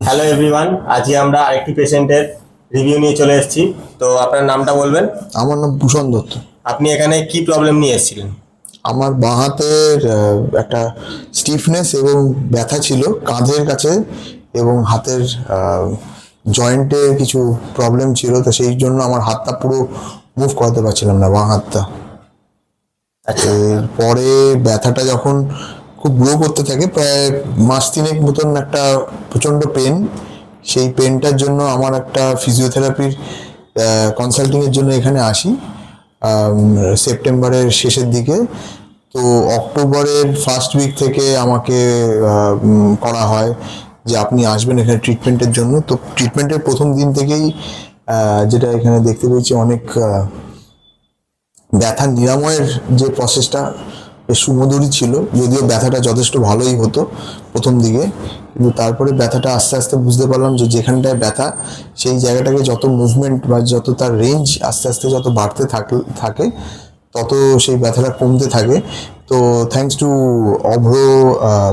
Hello everyone আজকে আমরা আরেকটি পেশেন্টের রিভিউ নিয়ে চলে এসেছি। তো আপনার নামটা বলবেন? আমার নাম ভূষণ দত্ত। আপনি এখানে কি প্রবলেম নিয়ে এসেছিলেন? আমার বাঁ হাতের আহ, একটা স্টিফনেস এবং ব্যথা ছিল কাঁধের কাছে এবং হাতের জয়েন্টে কিছু প্রবলেম ছিল তো সেই জন্য আমার হাতটা পুরো মুভ করাতে পারছিলাম না বাঁ হাতটা। আচ্ছা। পরে ব্যথাটা যখন খুব গ্রো করতে থাকে। প্রায় মাস তিনেক মতন একটা প্রচণ্ড পেন সেই পেনটার জন্য আমার একটা ফিজিওথেরাপির কনসাল্টিংয়ের জন্য এখানে আসি। সেপ্টেম্বরের শেষের দিকে। তো অক্টোবরের ফার্স্ট উইক থেকে আমাকে করা হয় যে আপনি আসবেন এখানে ট্রিটমেন্টের জন্য। তো ট্রিটমেন্টের প্রথম দিন থেকেই যেটা এখানে দেখতে পেয়েছি অনেক ব্যথা নিরাময়ের যে প্রসেসটা সুমধুরই ছিল, যদিও ব্যথাটা যথেষ্ট ভালোই হতো প্রথম দিকে। কিন্তু তারপরে ব্যথাটা আস্তে আস্তে বুঝতে পারলাম যে যেখানটায় ব্যথা, সেই জায়গাটাকে যত মুভমেন্ট বা যত তার রেঞ্জ আস্তে আস্তে যত বাড়তে থাকে তত সেই ব্যথাটা কমতে থাকে। তো থ্যাঙ্কস টু অভ্র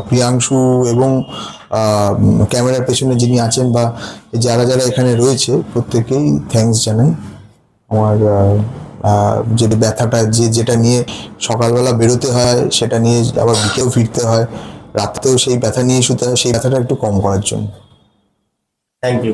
প্রিয়াংশু এবং ক্যামেরার পেছনে যিনি আছেন বা যারা যারা এখানে রয়েছে, প্রত্যেকেই থ্যাঙ্কস জানাই আমার আহ, আহ, যে ব্যথাটা যে যেটা নিয়ে সকালবেলা বেরোতে হয় সেটা নিয়ে আবার বিকেও ফিরতে হয় রাত্রেও সেই ব্যথা নিয়ে শুতে হয় সেই ব্যথাটা একটু কম করার জন্য। Thank you